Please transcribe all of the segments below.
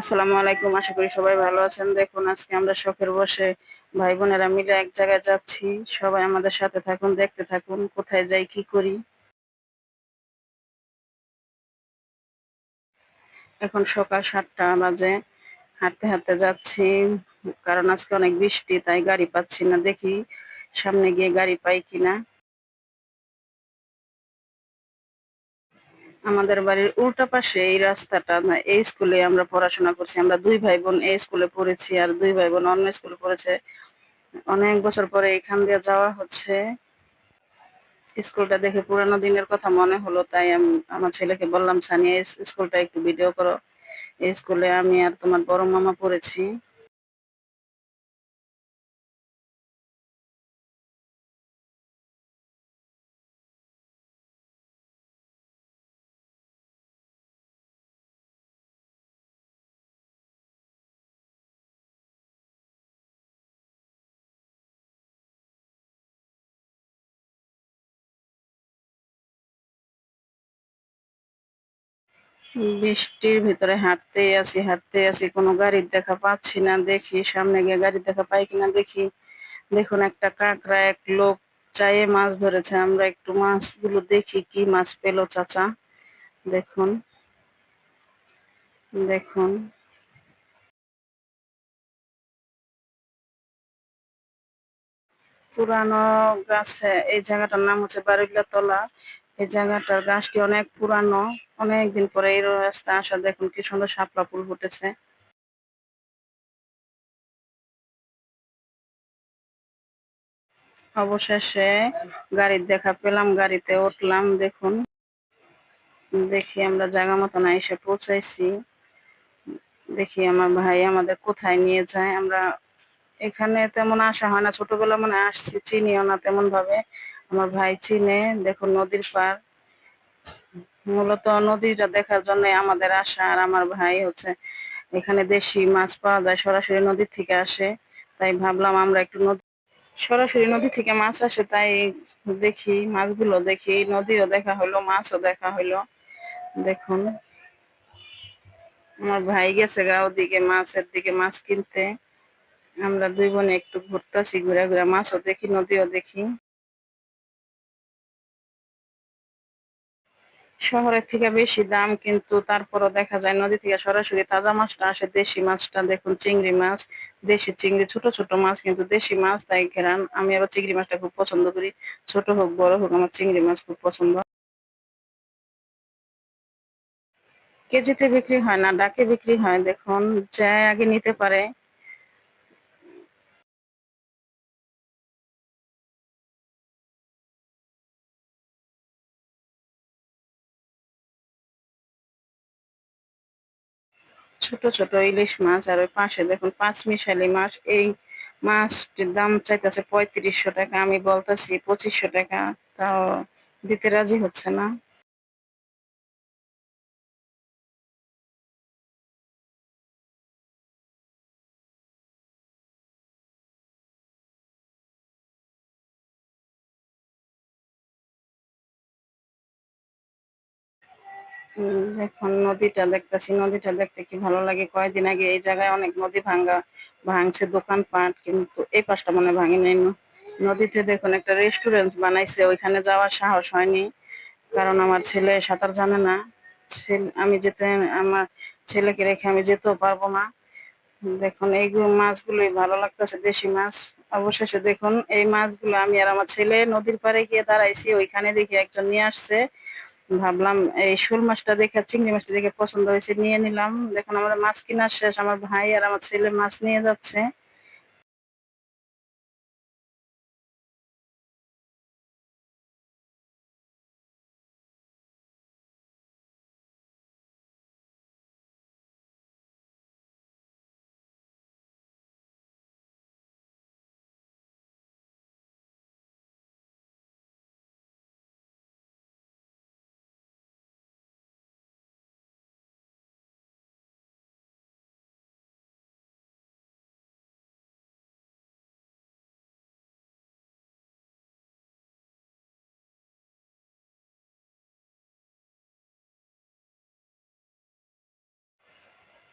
আসসালামু আলাইকুম, আশা করি সবাই ভালো আছেন। দেখুন, আজকে আমরা শখের বসে ভাই বোনেরা মিলে এক জায়গায় যাচ্ছি। সবাই আমাদের সাথে থাকুন, দেখতে থাকুন, কোথায় যাই, কি করি। এখন সকাল সাতটা বাজে, হাঁটতে হাঁটতে যাচ্ছি, কারণ আজকে অনেক বৃষ্টি, তাই গাড়ি পাচ্ছি না। দেখি সামনে গিয়ে গাড়ি পাই কিনা। আমাদের বাড়ির উল্টা পাশে এই রাস্তাটা, না, এই স্কুলে আমরা পড়াশোনা করছি। আমরা দুই ভাই বোন এই স্কুলে পড়েছি আর দুই ভাই বোন অন্য স্কুলে পড়েছে। অনেক বছর পরে এখান দিয়ে যাওয়া হচ্ছে। স্কুলটা দেখে পুরানো দিনের কথা মনে হলো, তাই আমি, আমার ছেলেকে বললাম, সানিয়া স্কুলটা একটু ভিডিও করো। এই স্কুলে আমি আর তোমার বড় মামা পড়েছি। বৃষ্টির ভিতরে হাঁটতে আসি হাঁটতে আসি, কোনো গাড়ির দেখা পাচ্ছি না, দেখি সামনে গিয়ে গাড়ির দেখা পাই কিনা, দেখি দেখুন একটা কাঁকড়া, এক লোক চায়ে মাছ ধরেছে, আমরা একটু মাছগুলো দেখি, কি মাছ পেল চাচা? দেখুন দেখুন। পুরানো গাছে, এই জায়গাটার নাম হচ্ছে বারুইলা তলা এই জায়গাটার গাছটি অনেক পুরানো। অনেক দিন পরে এই রাস্তা আসা দেখুন কি সুন্দর শাপলা ফুল ফুটেছে। অবশেষে গাড়ির দেখা পেলাম, গাড়িতে উঠলাম, দেখুন। দেখি আমরা জায়গা মতন এসে পৌঁছাইছি। দেখি আমার ভাই আমাদের কোথায় নিয়ে যায়। আমরা এখানে তেমন আসা হয় না ছোটবেলা মনে আসছি, চিনিও না তেমন ভাবে আমার ভাই চিনে দেখুন নদীর পার মূলত নদীটা দেখার জন্য আমাদের আশা আর আমার ভাই হচ্ছে এখানে দেশি মাছ পাওয়া যায়, সরাসরি নদীর থেকে আসে। তাই ভাবলাম আমরা একটু নদী সরাসরি নদী থেকে মাছ আসে, তাই দেখি মাছগুলো দেখি। নদীও দেখা হলো মাছও দেখা হলো দেখুন। আমার ভাই গেছে গা ওদিকে মাছের দিকে মাছ কিনতে। আমরা দুই বোনে একটু ঘুরতেছি, ঘুরে ঘুরে মাছও দেখি, নদীও দেখি। শহরের থেকে বেশি দাম, কিন্তু তারপরও দেখা যায় নদী থেকে সরাসরি তাজা মাছটা আসে, দেশি মাছটা দেখুন, চিংড়ি মাছ, দেশি চিংড়ি, ছোট ছোট মাছ, কিন্তু দেশি মাছ, তাই ঘেরান। আমি আবার চিংড়ি মাছটা খুব পছন্দ করি, ছোট হোক, বড় হোক, আমার চিংড়ি মাছ খুব পছন্দ। কেজিতে বিক্রি হয় না, ডাকে বিক্রি হয়, দেখুন, যা আগে নিতে পারে ছোট ছোট ইলিশ মাছ আর ওই পাশে দেখুন পাঁচ মিশালি মাছ। এই মাছটির দাম চাইতেছে পঁয়ত্রিশশো টাকা, আমি বলতেছি পঁচিশশো টাকা, তাও দিতে রাজি হচ্ছে না। দেখুন নদীটা দেখতেছি, নদীটা দেখতে কি ভালো লাগে? কয়েকদিন আগে এই জায়গায় অনেক নদী ভাঙ্গা, ভাঙছে দোকানপাট, কিন্তু এই পাশটা মনে ভাঙি নেই নদীতে দেখুন একটা রেস্টুরেন্ট বানাইছে, ওইখানে যাওয়ার সাহস হয়নি। কারণ আমার ছেলে সাঁতার জানে না। আমি যেতে, আমার ছেলেকে রেখে আমি যেতেও পারব না। দেখুন এইগুলো মাছগুলোই ভালো লাগতেছে, দেশি মাছ। অবশেষে দেখুন, এই মাছগুলো আমি আর আমার ছেলে নদীর পাড়ে গিয়ে দাঁড়াইছি, ওইখানে দেখি একজন নিয়ে আসছে। ভাবলাম, এই শোল মাছটা দেখে, চিংড়ি মাছটা দেখে পছন্দ হয়েছে, নিয়ে নিলাম। দেখুন, আমাদের মাছ কেনার শেষ। আমার ভাই আর আমার ছেলে মাছ নিয়ে যাচ্ছে।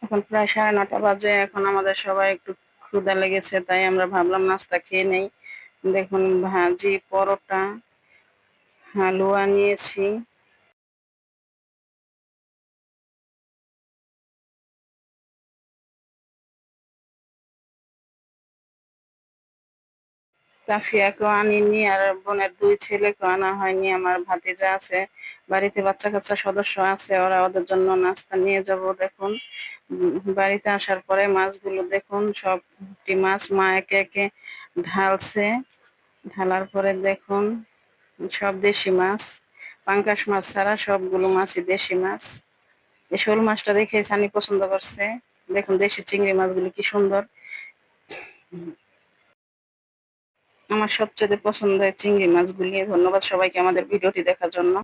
এখন প্রায় সাড়ে নটা বাজে, এখন আমাদের সবাই একটু ক্ষুদা লেগেছে, তাই আমরা ভাবলাম নাস্তা খেয়ে নেই। দেখুন ভাজি, পরোটা হালুয়া নিয়েছি তাফিয়াকেও আনিনি আর বোনের দুই ছেলেকেও আনা হয়নি, আমার ভাতিজা আছে, বাড়িতে বাচ্চা কাচ্চা সদস্য আছে, ওরা ওদের জন্য নাস্তা নিয়ে যাব, দেখুন। বাড়িতে আসার পরে মাছগুলো দেখুন সবটি মাছ, মা একে একে ঢালছে। ঢালার পরে দেখুন, সব দেশি মাছ পাঙ্কাশ মাছ ছাড়া সবগুলো মাছই দেশি মাছ। এই শোল মাছটা দেখে সানি পছন্দ করছে। দেখুন, দেশি চিংড়ি মাছগুলো কি সুন্দর। আমার সবচেয়ে পছন্দের চিংড়ি মাছগুলি। ধন্যবাদ সবাইকে আমাদের ভিডিওটি দেখার জন্য।